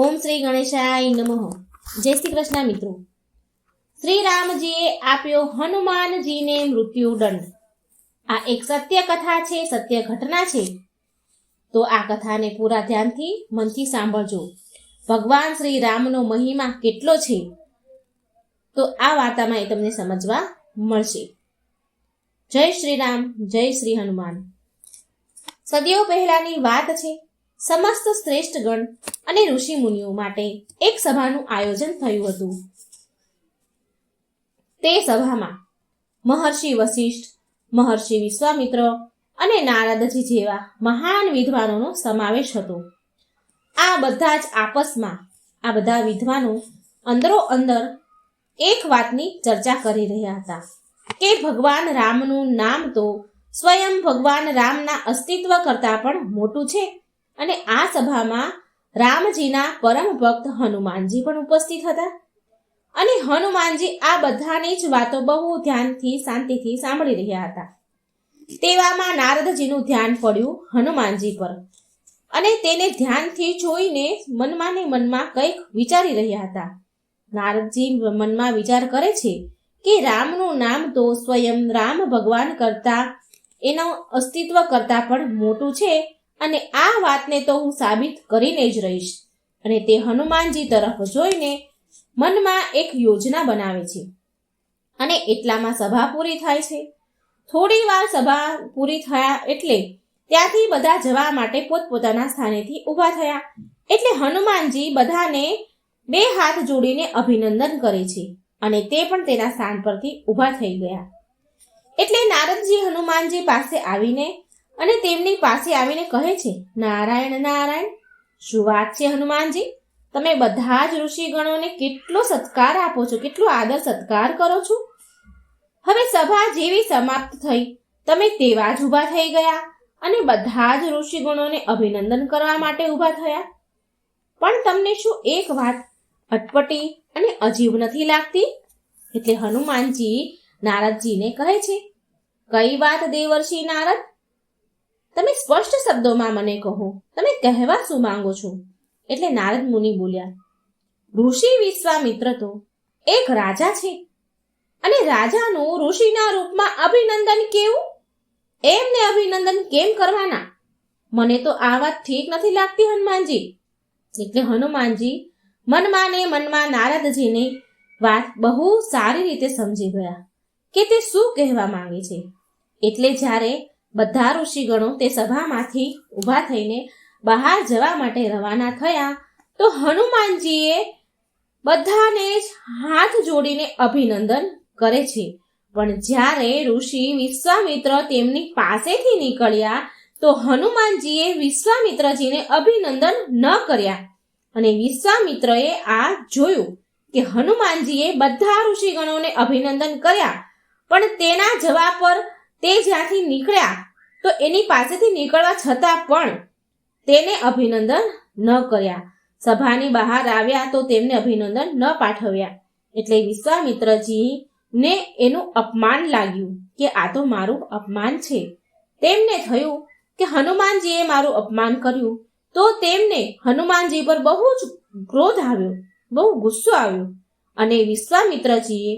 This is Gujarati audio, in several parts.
ઓમ શ્રી ગણેશાય નમઃ. જય શ્રી કૃષ્ણ મિત્રો. શ્રી રામજીએ આપ્યો હનુમાનજીને મૃત્યુ દંડ. આ એક સત્ય કથા છે, સત્ય ઘટના છે. તો આ કથાને પૂરા ધ્યાનથી મનથી સાંભળજો. ભગવાન શ્રી રામનો મહિમા કેટલો છે? તો આ વાર્તામાં એ તમને સમજવા મળશે. જય શ્રી રામ, જય શ્રી હનુમાન. સદીઓ પહેલાની વાત છે. સમસ્ત શ્રેષ્ઠ ગણ અને ઋષિ મુનિઓ માટે એક સભાનું આયોજન થયું હતું. તે સભામાં મહર્ષિ વશિષ્ઠ, મહર્ષિ વિશ્વામિત્ર અને નારદજી જેવા મહાન વિદ્વાનોનો સમાવેશ હતો. આ બધા જ આપસમાં, આ બધા વિદ્વાનો અંદરો અંદર એક વાતની ચર્ચા કરી રહ્યા હતા કે ભગવાન રામનું નામ તો સ્વયં ભગવાન રામના અસ્તિત્વ કરતાં પણ મોટું છે. અને આ સભામાં રામજીના પરમ ભક્ત હનુમાનજી પણ ઉપસ્થિત હતા. અને હનુમાનજી આ બધાની જ વાતો બહુ ધ્યાનથી, શાંતિથી સાંભળી રહ્યા હતા. તેવામાં નારદજીનું ધ્યાન પડ્યું હનુમાનજી પર. અને તેને ધ્યાનથી જોઈને મનમાં મનમાં કંઈક વિચારી રહ્યા હતા. નારદજી મનમાં વિચાર કરે છે કે રામનું નામ તો સ્વયં રામ ભગવાન કરતા એનું અસ્તિત્વ કરતાં પણ મોટું છે. અને આ વાતને તો હું સાબિત કરીને જ રહીશ. અને તે હનુમાનજી તરફ જોઈને મનમાં એક યોજના બનાવે છે. અને એટલામાં સભા પૂરી થાય છે. થોડી વાર સભા પૂરી થયા એટલે ત્યાંથી બધા જવા માટે પોતપોતાના સ્થાનેથી ઊભા થયા. એટલે હનુમાનજી બધાને બે હાથ જોડીને અભિનંદન કરે છે અને તે પણ તેના સ્થાન પરથી ઊભા થઈ ગયા. એટલે નારદજી હનુમાનજી પાસે આવીને અને તેમની પાસે આવીને કહે છે, નારાયણ નારાયણ, શું વાત છે હનુમાનજી? તમે બધા જ ઋષિગણોને કેટલો સત્કાર આપો છો, કેટલો આદર સત્કાર કરો છો? હવે સભા જેવી સમાપ્ત થઈ. તમે તેવા જ ઊભા થઈ ગયા અને બધા જ ઋષિગણોને અભિનંદન કરવા માટે ઊભા થયા. પણ તમને શું એક વાત અટપટી અને અજીબ નથી લાગતી? એટલે હનુમાનજી નારદજીને કહે છે, કઈ વાત દેવર્ષિ નારદ? તમે સ્પષ્ટ શબ્દોમાં મને કહો. તમે કહેવા શું માંગો છો. એટલે નારદ મુનિ બોલ્યા, ઋષિ વિશ્વામિત્ર તો એક રાજા છે. અને રાજાનું ઋષિના રૂપમાં અભિનંદન કેવું? એમને અભિનંદન કેમ કરવાના? મને તો આ વાત ઠીક નથી લાગતી, હનુમાનજી. એટલે હનુમાનજી મનમાં ને મનમાં નારદજીની વાત બહુ સારી રીતે સમજી ગયા કે તે શું કહેવા માંગે છે. એટલે જ્યારે બધા ઋષિગણો તે સભામાંથી ઊભા થઈને બહાર જવા માટે રવાના થયા તો હનુમાનજીએ બધાને જ હાથ જોડીને અભિનંદન કરે છે. પણ જ્યારે ઋષિ વિશ્વામિત્ર તેમની પાસેથી નીકળ્યા તો હનુમાનજીએ વિશ્વામિત્રજીને અભિનંદન ન કર્યા અને વિશ્વામિત્રએ આ જોયું કે હનુમાનજીએ બધા ઋષિગણોને અભિનંદન કર્યા પણ તેના જવાબ પર તે જ્યાંથી નીકળ્યા, તો એની પાસેથી નીકળવા છતાં પણ તેને અભિનંદન ન કર્યા. સભાની બહાર આવ્યા તો તેમને અભિનંદન ન પાઠવ્યા. એટલે વિશ્વામિત્રજી ને એનું અપમાન લાગ્યું કે આ તો મારું અપમાન છે. તેમને થયું કે હનુમાનજીએ મારું અપમાન કર્યું, તો તેમને હનુમાનજી પર બહુ જ ક્રોધ આવ્યો, બહુ ગુસ્સો આવ્યો. અને વિશ્વામિત્રજીએ,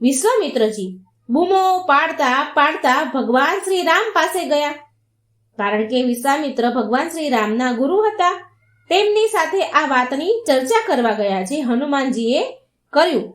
વિશ્વામિત્રજી બૂમો પાડતા પાડતા ભગવાન શ્રી રામ પાસે ગયા. કારણ કે વિશ્વામિત્ર ભગવાન શ્રી રામના ગુરુ હતા. તેમની સાથે આ વાતની ચર્ચા કરવા ગયા જે હનુમાનજીએ કર્યું.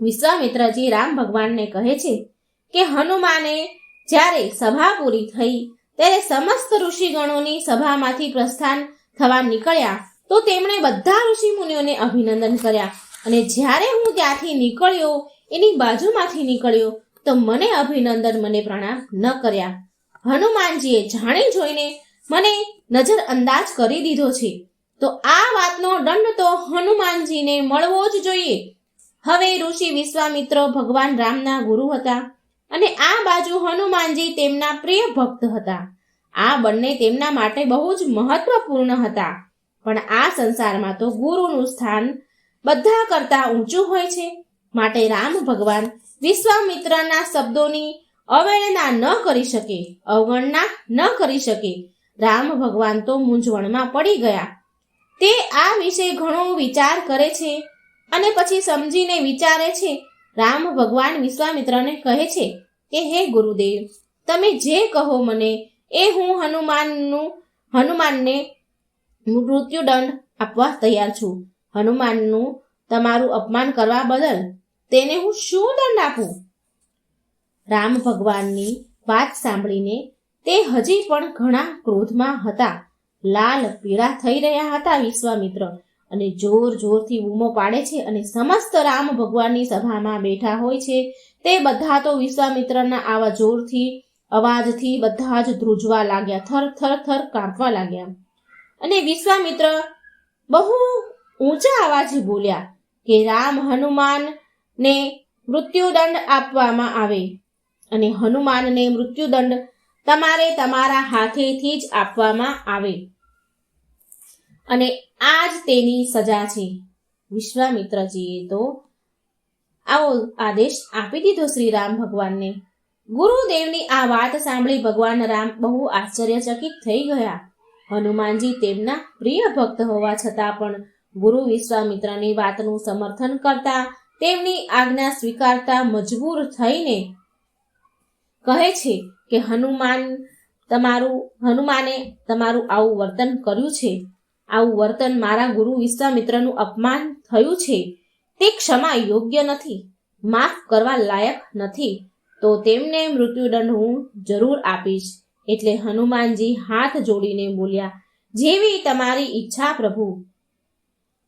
વિશ્વામિત્રજી રામ ભગવાનને કહે છે કે હનુમાને જ્યારે સભા પૂરી થઈ, ત્યારે સમસ્ત ઋષિગણોની સભામાંથી પ્રસ્થાન થવા નીકળ્યા, તો તેમણે બધા ઋષિ મુનિઓને અભિનંદન કર્યા. અને જ્યારે હું ત્યાંથી નીકળ્યો, એની બાજુમાંથી નીકળ્યો તો મને અભિનંદન, મને પ્રણામ ન કર્યા. હનુમાનજીએ જાણી જોઈને મને નજર અંદાજ કરી દીધો છે. તો આ વાતનો દંડ તો હનુમાનજીને મળવો જ જોઈએ. હવે ઋષિ વિશ્વામિત્ર ભગવાન રામના ગુરુ હતા અને આ બાજુ હનુમાનજી તેમના પ્રિય ભક્ત હતા. આ બંને તેમના માટે બહુ જ મહત્વપૂર્ણ હતા. પણ આ સંસારમાં તો ગુરુનું સ્થાન બધા કરતા ઊંચું હોય છે. માટે રામ ભગવાન વિશ્વામિત્રના શબ્દોની અવગણના ન કરી શકે, અવગણના ન કરી શકે. રામ ભગવાન તો મૂંઝવણમાં પડી ગયા. તે આ વિશે ઘણો વિચાર કરે છે અને પછી સમજીને વિચારે છે, રામ ભગવાન વિશ્વામિત્રને કહે છે કે, હે ગુરુદેવ, તમે જે કહો મને, એ હું હનુમાનનું, હનુમાનને મૃત્યુદંડ આપવા તૈયાર છું. હનુમાનનું તમારું અપમાન કરવા બદલ તેને હું શું દંડ આપું? રામ ભગવાનની વાત સાંભળીને તે હજી પણ ઘણા ક્રોધમાં હતા. લાલ પીળા થઈ રહ્યા હતા વિશ્વામિત્ર અને જોર જોરથી બૂમો પાડે છે અને સમસ્ત રામ ભગવાનની સભામાં બેઠા હોય છે. તે બધા તો વિશ્વામિત્રના આવા જોરથી, અવાજથી બધા જ ધ્રુજવા લાગ્યા, થર થર થર કાંપવા લાગ્યા. અને વિશ્વામિત્ર બહુ ઊંચા અવાજે બોલ્યા કે, રામ હનુમાનને મૃત્યુદંડ આપવામાં આવે. અને હનુમાનને મૃત્યુદંડ તમારે તમારા હાથેથી જ આપવામાં આવે. અને આ જ તેની સજા છે. વિશ્વામિત્રજીએ તો આવો આદેશ આપી દીધો શ્રી રામ ભગવાનને. ગુરુદેવની આ વાત સાંભળી ભગવાન રામ બહુ આશ્ચર્યચકિત થઈ ગયા. હનુમાનજી તેમના પ્રિય ભક્ત હોવા છતાં પણ ગુરુ વિશ્વામિત્રની વાતનું સમર્થન કરતા તેમની આજ્ઞા સ્વીકારતા મજબૂર થઈને કહે છે કે હનુમાન તમારું, હનુમાને તમારું આવું વર્તન કર્યું છે. આવું વર્તન મારા ગુરુ વિશ્વામિત્રનું અપમાન થયું છે. તે ક્ષમા યોગ્ય નથી. માફ કરવા લાયક નથી. તો તેમને મૃત્યુદંડ હું જરૂર આપીશ. એટલે હનુમાનજી હાથ જોડીને બોલ્યા, જેવી તમારી ઈચ્છા પ્રભુ.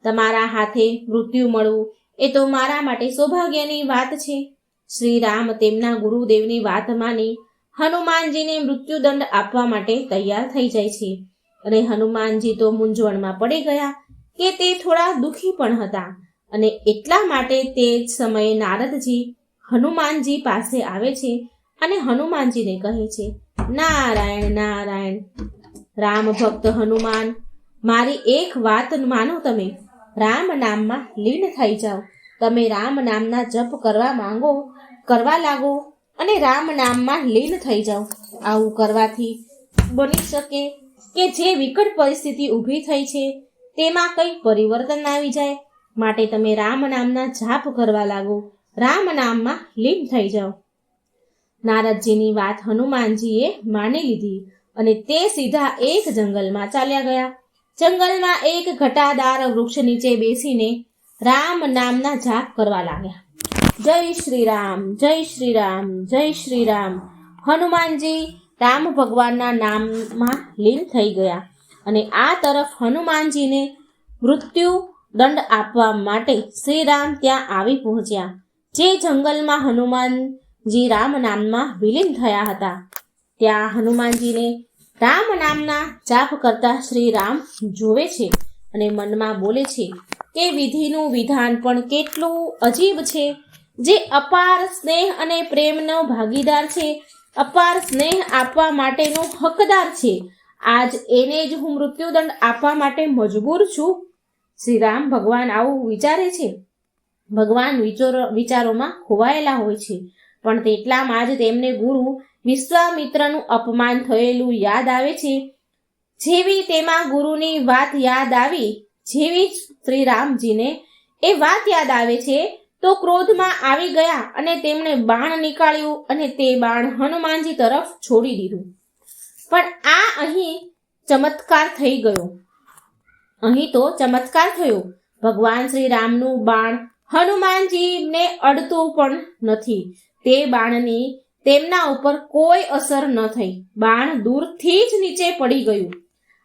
તમારા હાથે મૃત્યુ મળવું એ તો મારા માટે સૌભાગ્યની વાત છે. શ્રી રામ તેમના ગુરુદેવની વાત માની હનુમાનજીને મૃત્યુદંડ આપવા માટે તૈયાર થઈ જાય છે. અને હનુમાનજી તો મૂંઝવણમાં પડી ગયા કે તે થોડા દુઃખી પણ હતા. અને એટલા માટે તે જ સમયે નારદજી હનુમાનજી પાસે આવે છે અને હનુમાનજીને કહે છે, નારાયણ નારાયણ, રામ ભક્ત હનુમાન, મારી એક વાત માનો તમે. રામ નામમાં લીન થઈ જાઓ. તમે રામ નામના જપ કરવા માંગો, કરવા લાગો અને રામ નામમાં લીન થઈ જાઓ. આવું કરવાથી બની શકે કે જે વિકટ પરિસ્થિતિ ઊભી થઈ છે, તેમાં કંઈક પરિવર્તન આવી જાય. માટે તમે રામ નામના જાપ કરવા લાગો. રામ નામમાં લીન થઈ જાઓ. નારદજીની વાત હનુમાનજીએ માની લીધી અને તે સીધા એક જંગલમાં ચાલ્યા ગયા. જંગલમાં એક ઘટાદાર વૃક્ષ નીચે બેસીને રામ નામના જાપ કરવા લાગ્યા. જય શ્રી રામ જય શ્રી રામ જય શ્રી રામ હનુમાનજી રામ ભગવાનના નામમાં લીન થઈ ગયા અને આ તરફ હનુમાનજીને મૃત્યુ દંડ આપવા માટે શ્રી રામ ત્યાં આવી પહોંચ્યા, જે જંગલમાં હનુમાનજી રામ નામમાં વિલીન થયા હતા. ત્યાં હનુમાનજીને રામ નામના જાપ કરતા શ્રી રામ જોવે છે અને મનમાં બોલે છે કે વિધિનું વિધાન પણ કેટલું અજીબ છે, જે અપાર સ્નેહ અને પ્રેમનો ભાગીદાર છે. અપાર સ્નેહ આપવા માટેનો હકદાર છે. આજ એને જ હું મૃત્યુદંડ આપવા માટે મજબૂર છું. શ્રી રામ ભગવાન આવું વિચારે છે. ભગવાન વિચારો, વિચારોમાં ખોવાયેલા હોય છે. પણ તેટલામાં જ તેમને ગુરુ વિશ્વામિત્રનું અપમાન થયેલું યાદ આવે છે. જેવી તેમાં ગુરુની વાત યાદ આવી, જેવી જ શ્રી રામજીને એ વાત યાદ આવે છે, તો ક્રોધમાં આવી ગયા અને તેમણે બાણ નીકાળ્યું અને તે બાણ હનુમાનજી તરફ છોડી દીધું. પણ આ અહીં ચમત્કાર થઈ ગયો. અહીં તો ચમત્કાર થયો. ભગવાન શ્રી રામનું બાણ હનુમાનજીને અડતું પણ નથી. તે બાણની તેમના ઉપર કોઈ અસર ન થઈ. બાણ દૂરથી જ નીચે પડી ગયું.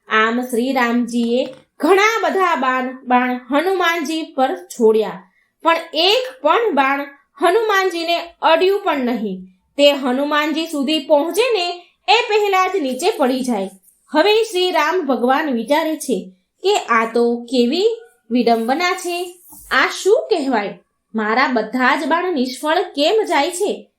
આમ શ્રી રામજીએ ઘણા બધા બાણ બાણ હનુમાનજી પર છોડ્યા. પણ એક પણ બાણ હનુમાનજીને અડ્યું પણ નહીં. તે હનુમાનજી સુધી પહોંચે ને એ પહેલા જ નીચે પડી જાય. હવે શ્રી રામ ભગવાન વિચારે છે કે આ તો કેવી વિડંબના છે. આ શું કહેવાય? મારા બધા જ બાણ નિષ્ફળ કેમ જાય છે?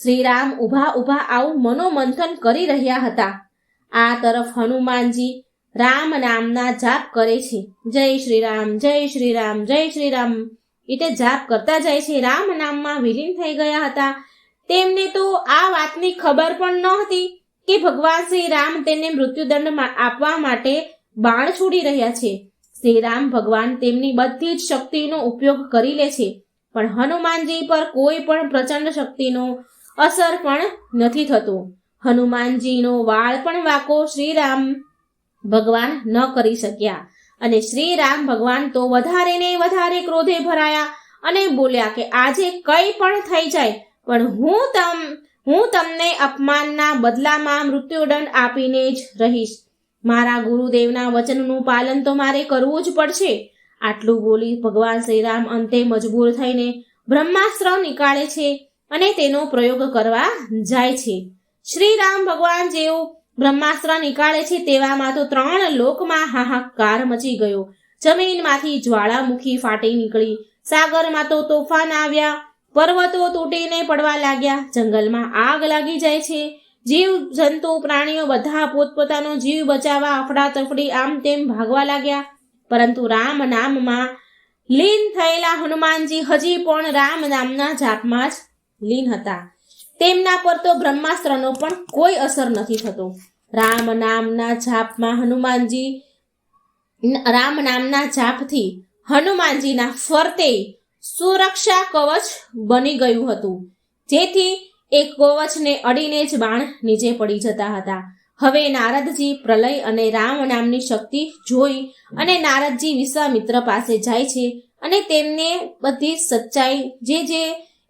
શ્રીરામ ઊભા ઊભા આવું મનોમંથન કરી રહ્યા હતા. આ તરફ હનુમાનજી રામ નામના જાપ કરે છે. જય શ્રી રામ જય શ્રી રામ જય શ્રી રામ એટલે જાપ કરતા જાય છે. રામ નામમાં વિલીન થઈ ગયા હતા. તેમને તો આ વાતની ખબર પણ ન હતી કે ભગવાન શ્રી રામ તેને મૃત્યુદંડ આપવા માટે બાણ છોડી રહ્યા છે. શ્રી રામ ભગવાન તેમની બધી જ શક્તિનો ઉપયોગ કરી લે છે. પણ હનુમાનજી પર કોઈ પણ પ્રચંડ શક્તિનો અસર પણ નથી થતું. હનુમાનજીનો વાળ પણ વાકો શ્રીરામ ભગવાન ન કરી શક્યા. અને શ્રીરામ ભગવાન તો વધારે ને વધારે ક્રોધે ભરાયા અને બોલ્યા કે આજે કંઈ પણ થઈ જાય, પણ હું તમ, હું તમને અપમાનના બદલામાં મૃત્યુદંડ આપીને જ રહીશ. મારા ગુરુદેવના વચનનું પાલન તો મારે કરવું જ પડશે. આટલું બોલી ભગવાન શ્રીરામ અંતે મજબૂર થઈને બ્રહ્માસ્ત્ર નીકાળે છે. અને તેનો પ્રયોગ કરવા જાય છે. શ્રી રામ ભગવાન જેવું બ્રહ્માસ્ત્ર નીકાળે છે તેવામાં તો ત્રણ લોકમાં હાહાકાર મચી ગયો. જમીનમાંથી જ્વાળામુખી ફાટી નીકળી. સાગરમાં તો તોફાન આવ્યા. પર્વતો તૂટીને પડવા લાગ્યા. જંગલમાં આગ લાગી જાય છે. જીવ, જંતુ, પ્રાણીઓ બધા પોતપોતાનો જીવ બચાવવા અફડાતફડી આમ તેમ ભાગવા લાગ્યા. પરંતુ રામ નામમાં લીન થયેલા હનુમાનજી હજી પણ રામ નામના જાપમાં જ લીન હતા. તેમના પર તો બ્રહ્માસ્ત્રનો પણ કોઈ અસર નથી થતો. રામ નામના જાપમાં હનુમાનજી રામ નામના જાપથી હનુમાનજીના ફરતે સુરક્ષા કવચ બની ગયું હતું. જેથી એ કવચને અડીને જ બાણ નીચે પડી જતા હતા. હવે નારદજી પ્રલય અને રામ નામની શક્તિ જોઈ અને નારદજી વિશ્વામિત્ર પાસે જાય છે અને તેમને બધી સચ્ચાઈ જે જે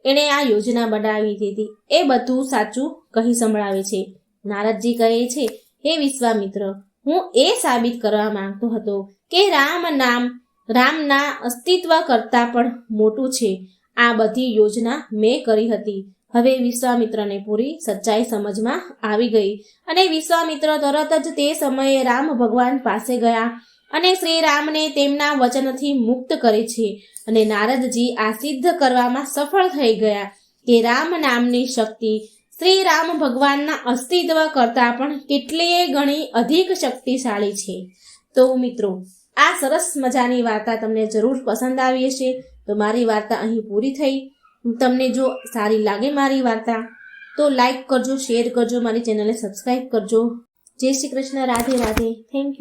એણે આ યોજના બનાવી દીધી. એ બધું સાચું કહી સંભળાવે છે. નારદજી કહે છે, હે વિશ્વામિત્ર, હું એ સાબિત કરવા માંગતો હતો કે રામ નામ, રામના અસ્તિત્વ કરતાં પણ મોટું છે. આ બધી યોજના મેં કરી હતી. હવે વિશ્વામિત્રને પૂરી સચ્ચાઈ સમજમાં આવી ગઈ. અને વિશ્વામિત્ર તરત જ તે સમયે રામ ભગવાન પાસે ગયા. અને શ્રી રામને તેમના વચનથી મુક્ત કરે છે. અને નારદજી આ સિદ્ધ કરવામાં સફળ થઈ ગયા કે રામ નામની શક્તિ શ્રી રામ ભગવાનના અસ્તિત્વ કરતાં પણ કેટલીય ગણી અધિક શક્તિશાળી છે. તો મિત્રો, આ સરસ મજાની વાર્તા તમને જરૂર પસંદ આવી હશે. તો મારી વાર્તા અહીં પૂરી થઈ. તમને જો સારી લાગે મારી વાર્તા, તો લાઈક કરજો, શેર કરજો, મારી ચેનલને સબસ્ક્રાઈબ કરજો. જય શ્રી કૃષ્ણ, રાધે રાધે. Thank you